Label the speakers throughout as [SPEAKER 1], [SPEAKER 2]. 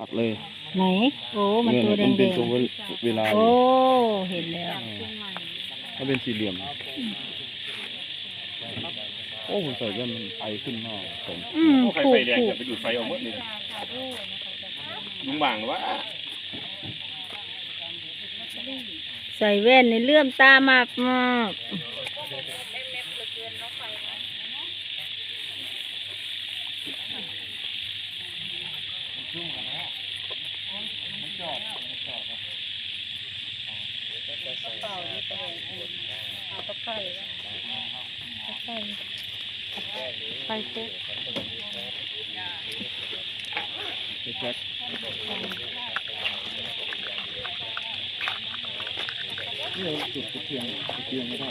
[SPEAKER 1] ปักเลย
[SPEAKER 2] ไหน โอ้ มันตัวแด
[SPEAKER 1] เย
[SPEAKER 2] ง
[SPEAKER 1] เป็นตัวเวลา
[SPEAKER 2] ๆโอ้ เห็นแล้ว
[SPEAKER 1] ถ้าเป็นสี่เหลี่ยม โอ้ผมใส่แว่นมันไอขึ้นหน้าผม
[SPEAKER 2] อืม
[SPEAKER 3] โอ้ไฟ
[SPEAKER 2] ผู
[SPEAKER 3] ไฟ
[SPEAKER 2] ก
[SPEAKER 3] แดง
[SPEAKER 2] ผู
[SPEAKER 3] อย่ากไปดูดไฟเอาหมดเลยลุงบางหรือว่า
[SPEAKER 2] ใส่แว่นในเลื่อมตามากมาก
[SPEAKER 1] แจ็คนี่เราจุดตะเกียงตะเกียงไม่ได้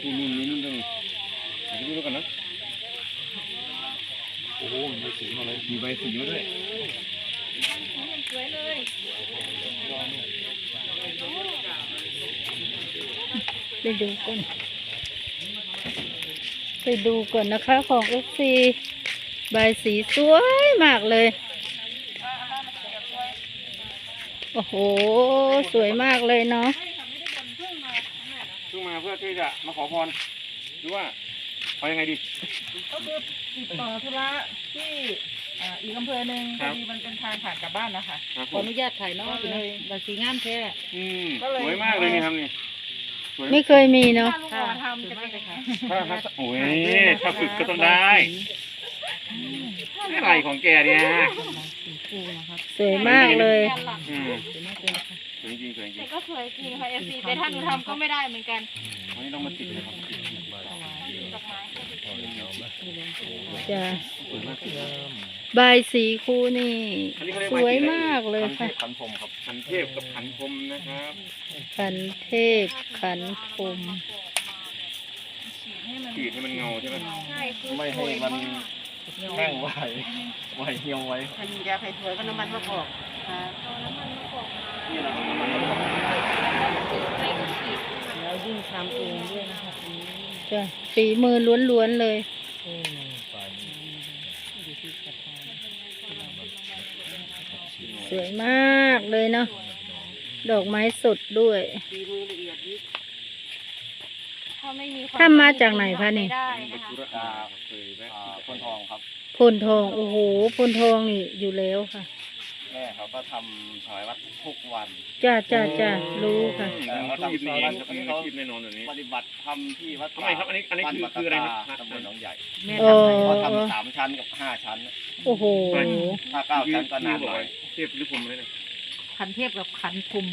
[SPEAKER 3] โอ้นู่นนู่นนู่นนู่นเดี๋ยวดูกันนะโอ้โหมีใบสีมาเลยมีใบสีมาด้วย
[SPEAKER 2] ไปดูก่อน ไปดูก่อนนะคะของเอฟซีใบสีสวยมากเลย โอ้โห สวยมากเลยเนาะ
[SPEAKER 3] เพิ่งมาเพื่อที่จะมาขอพรหรือว่าเอายังไงดี
[SPEAKER 4] ก็คือติดต่อธุระที่ อ่าอีกอำเภอหนึ่ง
[SPEAKER 3] ค
[SPEAKER 4] พ
[SPEAKER 3] รั
[SPEAKER 4] อบ ดีมันเป็นทางผ่านกลับบ้านนะคะ
[SPEAKER 3] ครับ
[SPEAKER 4] ข
[SPEAKER 3] ผ
[SPEAKER 4] อ
[SPEAKER 3] ม
[SPEAKER 4] อนุญาตถ่ายเนาะเลย บางสีงามแท้
[SPEAKER 3] อืม
[SPEAKER 4] ก็เลย
[SPEAKER 3] สวยมากเลยนี่ครับนี่สวย
[SPEAKER 2] ไม่เคยมีเนาะ
[SPEAKER 4] ถ้าลุงหมอทำจะเป็นไงคะ
[SPEAKER 3] ถ้าถ้าโอ้ยถ้าฝึกก็ต้องได้อะไรของแกเนี่ย
[SPEAKER 4] สีฟูนะครับ
[SPEAKER 2] สวยมากเลย
[SPEAKER 3] อืม
[SPEAKER 4] สวยมากเลยนะคะ
[SPEAKER 3] สวยจริงสวยจริง
[SPEAKER 5] ก็สวยจริงค่ะเอฟซีแต่ถ้าหนูทำก็ไม่ได้เหมือนกัน
[SPEAKER 3] วันนี้ต้องมาติดเลยครับ
[SPEAKER 2] จ้ะ
[SPEAKER 3] สวยมาก
[SPEAKER 2] ใบสีคูนี่
[SPEAKER 3] อันนี้เขาเรียก
[SPEAKER 2] ส
[SPEAKER 3] ว่า
[SPEAKER 2] วยมากเลย
[SPEAKER 3] ขันเท
[SPEAKER 2] ค่ะ
[SPEAKER 3] พขันพรหมครับขันเทพกับขันพรหมนะครับ
[SPEAKER 2] ขันเทพขันพรหม
[SPEAKER 3] ขีดให้มันเงาใช่ไหม
[SPEAKER 5] ใช่คือ
[SPEAKER 1] ไม่ให้มันแห้งไว้ไว้เหี่ยวไว้
[SPEAKER 4] มันยาไผ่ถวยก็น้ำมันมะกอกค่ะ
[SPEAKER 1] นี่แหละครับน้ำมันมะกอก
[SPEAKER 4] แล้วยิ่งทำเองด้วยนะคะอืม
[SPEAKER 2] จ้ะฝีมือล้วนๆเลย
[SPEAKER 4] อยู่
[SPEAKER 2] สวยมากเลยเนาะดอกไม้สดด้วย
[SPEAKER 4] ดีมือละเอียดยิบ
[SPEAKER 5] ถ้าไม่มีคว
[SPEAKER 2] ถ้ามาจากไหนคะนี่
[SPEAKER 5] ไม่ได้
[SPEAKER 3] เป็น
[SPEAKER 5] นะคะ
[SPEAKER 3] ธุระอาเคยแวะ
[SPEAKER 1] อ่าคนทองครับ
[SPEAKER 2] พลทอง โอ้โหพลทองนี่อยู่แล้วค่ะ
[SPEAKER 1] แม่เขาก็ทำถวายวัดทุกวัน
[SPEAKER 2] จ้าจ้าจ้ารู้ค่ะ
[SPEAKER 3] อืมต้องหยิบนี่เองครับมีอาชีพแน่นอนแบบนี้
[SPEAKER 1] ปฏิบัติทำที่วัด
[SPEAKER 3] ทำไมครับอันนี้อันนี้คือคืออะไรครับ
[SPEAKER 1] ตำบลหนองใหญ่
[SPEAKER 4] แม่
[SPEAKER 2] โอ้
[SPEAKER 4] ทำให้
[SPEAKER 1] เขาทำสามชั้นกับห้าชั้น
[SPEAKER 2] โอ้โห
[SPEAKER 1] ถ้าเก้าชั้นก็นานหน่อย
[SPEAKER 3] เทพหรือผมเลยนะ
[SPEAKER 4] ขันเทพกับขันพุม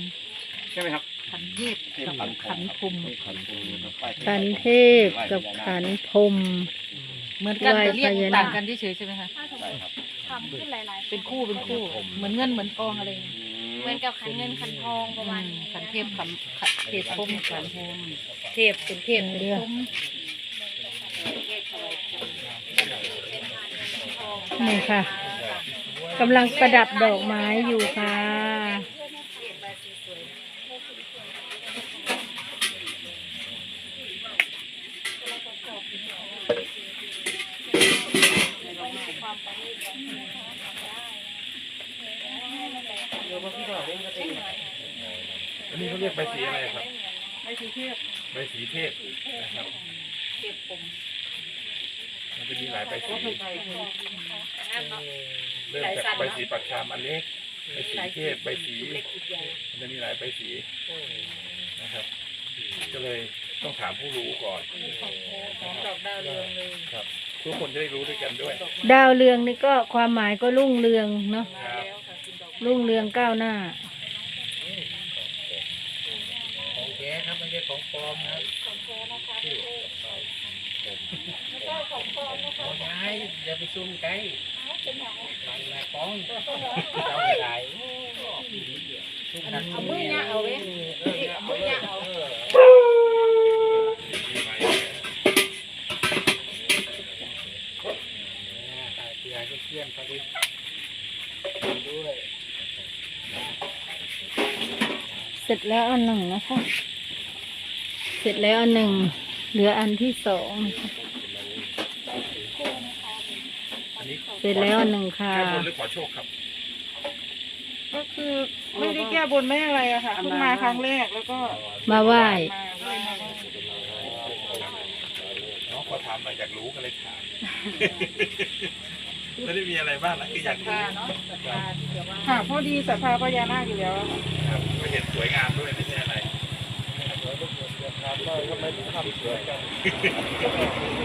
[SPEAKER 3] ใช่ไหมครับ
[SPEAKER 4] ขันเทพกับขันพุม
[SPEAKER 3] ขันพรหมนะครับ
[SPEAKER 2] ขันเทพกับขันพรหม
[SPEAKER 4] เหมือนกัน
[SPEAKER 2] ไหว้
[SPEAKER 4] แต่เรียก
[SPEAKER 2] พญานาค
[SPEAKER 4] ต่างกันเฉยๆใช่ไหมคะ
[SPEAKER 5] ถ้าสมม
[SPEAKER 1] ใช่
[SPEAKER 5] ติ
[SPEAKER 1] ครับ
[SPEAKER 5] ทำขึ้นหลายๆ
[SPEAKER 4] เป็นคู่เป็นคู่ เหมือนเงินเหมือนทองอะไรอย่างเงี้ย
[SPEAKER 5] เหมือนกับขันเงินขันทองประมาณนี้
[SPEAKER 4] ขันเทพขันขันเทพพรหมขันพรหมเทพเป็นเทพเป็นพรหม
[SPEAKER 2] นี่ค่ะกำลังประดับดอกไม้อยู่ค่ะ
[SPEAKER 6] อันนี้เขาเรียกใบสีอะไรครับ
[SPEAKER 4] ไม่ใช่เทพ
[SPEAKER 6] ใบสีเทพนะครับ
[SPEAKER 4] เทพพรหม
[SPEAKER 6] มันจะมีหลายใบสี
[SPEAKER 4] ก็คือใครคือ
[SPEAKER 6] เริ่มจากใบสีปักชามอันเล็ก ใบสีเทพ ใบสี
[SPEAKER 4] เล็กอีกใหญ่
[SPEAKER 6] มันจะมีหลายใบสีนะครับ ก็เลยต้องถามผู้รู้ก่อน
[SPEAKER 4] ของดอกดาวเรืองเลย
[SPEAKER 6] ครับคุทุกคนจะได้รู้ด้วยกันด้วย
[SPEAKER 2] ดาวเรืองนี่ก็ความหมายก็รุ่งเรืองเนาะ
[SPEAKER 6] ค รับ
[SPEAKER 2] รุ่งเรืองก้าวหน้า
[SPEAKER 1] ของแท้ครับไม่ใช่ของปลอมครับของย้ายอย่าไปซุ่มไกลมันนะป้องเจ้าไม่ได้ซุ่มกัน
[SPEAKER 5] เอามือเนี่ยเอาไว้เอามือเนี่ยเอา
[SPEAKER 6] ปีใหม่
[SPEAKER 1] เสียก็เพื่อนเขาดิด้วย
[SPEAKER 2] เสร็จแล้วอันหนึ่งนะคะ เสร็จแล้วอันหนึ่ง เหลืออันที่สองนะคะ
[SPEAKER 6] อันนี้
[SPEAKER 2] เสร็จแล้วอันหนึ่งค่ะ
[SPEAKER 6] แค่บนหรือขอโชคครับ
[SPEAKER 4] ก็คือไม่ได้แก้บนไม่อะไรอะค่ะเพิ่งมาครั้งแรกแล้วก็
[SPEAKER 2] มาไหว้
[SPEAKER 4] มาไหว้มาไหว้
[SPEAKER 6] น้องขอถามหน่อยอยากรู้ก็เลยถาม ไม่ได้มีอะไรบ้างนะคืออยากรู้
[SPEAKER 4] ค่ะพอดีศรัทธาพญานาคอยู่แล้วอะค่ะ
[SPEAKER 6] ครับก็เห็นสวยงามด้วยไม่ใช่อะไร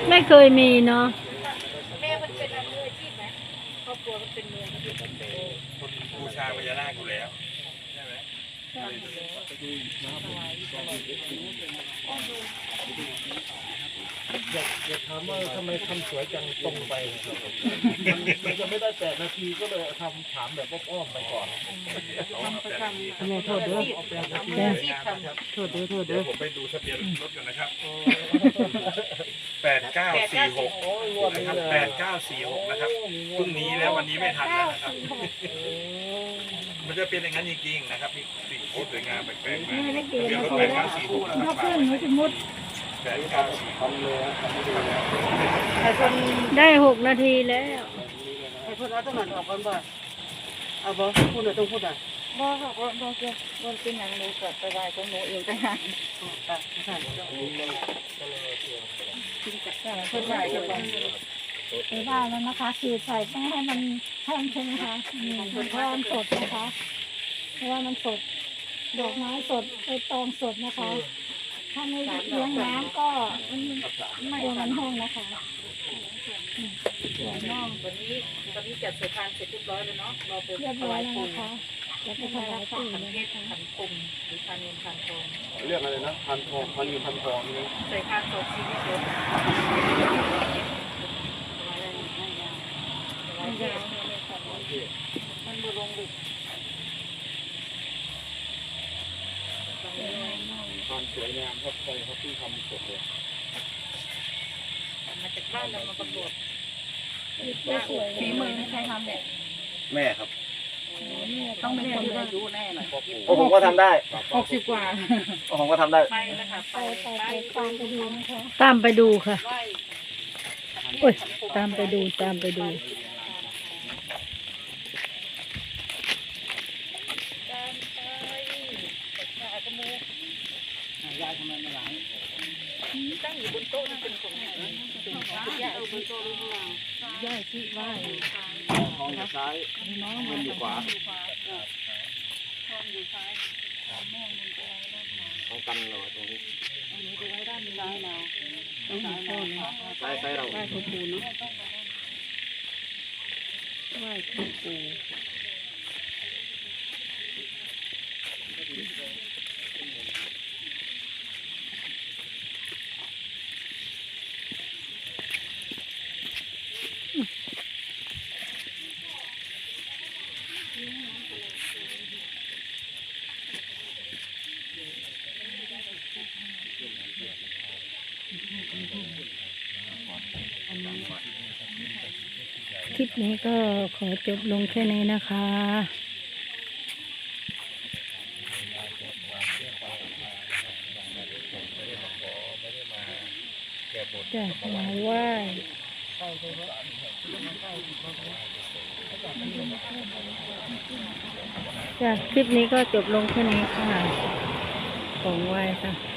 [SPEAKER 2] ไม่เคยมีเนาะ
[SPEAKER 5] แม่มันเป็นมืออาชีพไหมครอบครัวมันเป็นมืออาชีพ
[SPEAKER 6] คนบูชาพญานาคอยู่แล้วใช่ไหม
[SPEAKER 1] อยากอยากถามว่าทำไมทำสวยจังตรงไปครับมันจะไม่ได้แปดนาทีก็เลยทำถามแบบอ้อมๆไปก่อน
[SPEAKER 2] เนี่ยโทษเด้อ
[SPEAKER 6] เดี๋ยวโทษเด้อโทษเด้อผมไปดูทะเบียนรถกันนะครับแปดเก้าสี่หกนะครับแปดเก้าสี่หกนะครับพรุ่งนี้แล้ววันนี้ไม่ทันแล้วนะครับ มันจะเป็นอย่างนั้นจริงๆนะครับมีสิ่งที่สวยงามแปลกๆมาทะเบียนรถแปดเก้าสี่หกนะครับแปดเก้าสี่หก
[SPEAKER 4] ไอ้คน
[SPEAKER 2] ได้หกนาทีแล้ว
[SPEAKER 4] ไอ้คนเอาตรงนั้นออกก่อนบ่เอาบ่พูดอะต้องพูดอะบ่ค่ะบ่บ่เกี่ยวบ่เป็นหยังหนูก็ไปไหว้ของหนูเองต่างหากค่ะค่ะเพิ่นไหว้กัน
[SPEAKER 7] ไปได้แล้วนะคะคือใส่ไม่ให้มันแห้งใช่ไหมคะอืมเพราะมันสดนะคะเพราะว่ามันสดดอกไม้สดใบตองสดนะคะ ถ้าไม่เลี้ยงน้ำก็มันไม่มันแห้งนะคะอืมสวยมาก
[SPEAKER 4] วันนี้วันนี้จัดสถานเสร็จเรียบร้อยแล้วเนาะเรอเปิด
[SPEAKER 7] เรียบ
[SPEAKER 4] ถ
[SPEAKER 7] ร้อ
[SPEAKER 4] วายย
[SPEAKER 7] แล้ว
[SPEAKER 4] ปู
[SPEAKER 7] นะคะแล้วก็ถวายปู่เลยนะคะ
[SPEAKER 4] ขันคมหรือพันเงินพันทอง
[SPEAKER 3] เรียกอะไรนะพันทองพันเงินพันทองนี่
[SPEAKER 4] ใส่พานสดชีวิตเลย มันบุลงบุก
[SPEAKER 3] ความสวยงามครับใครเขาเพิ่งทำสดเลย
[SPEAKER 4] มาจากบ้านเรามาประกวด
[SPEAKER 7] สวย
[SPEAKER 4] ฝีมือใครทำเนี่ย
[SPEAKER 3] แม่ครับ
[SPEAKER 4] ต้องเป็นคนอายุแน่หน่อย
[SPEAKER 3] โอ้ผมก็ทำได้
[SPEAKER 4] หกสิบกว่า
[SPEAKER 3] ผมก็ทำได้
[SPEAKER 4] ไปนะคะ
[SPEAKER 7] ไปไปไปตามไปดูนะคะ
[SPEAKER 2] ตามไปดูค่ะ
[SPEAKER 4] ไหว้
[SPEAKER 2] โอ้ยตามไปดูตามไปดู
[SPEAKER 4] ตั้งอยู่บนโต๊ะนี่เป็นของไหนย่าเอาบนโต๊ะข้างล่างย่าที่ไหว้
[SPEAKER 3] ทองอยู่ซ้ายเงินอยู่ขวาของกันเรอตรงนี้ซ้ายซ้ายเรา
[SPEAKER 4] ไหว้ครูปูเนาะไหว้ครู
[SPEAKER 2] ปนี้ก็ขอจบลงแค่นี้นะคะ จะมาไหว้จ้ะคลิปนี้ก็จบลงแค่นี้ค่ะ ของไหว้ค่ะ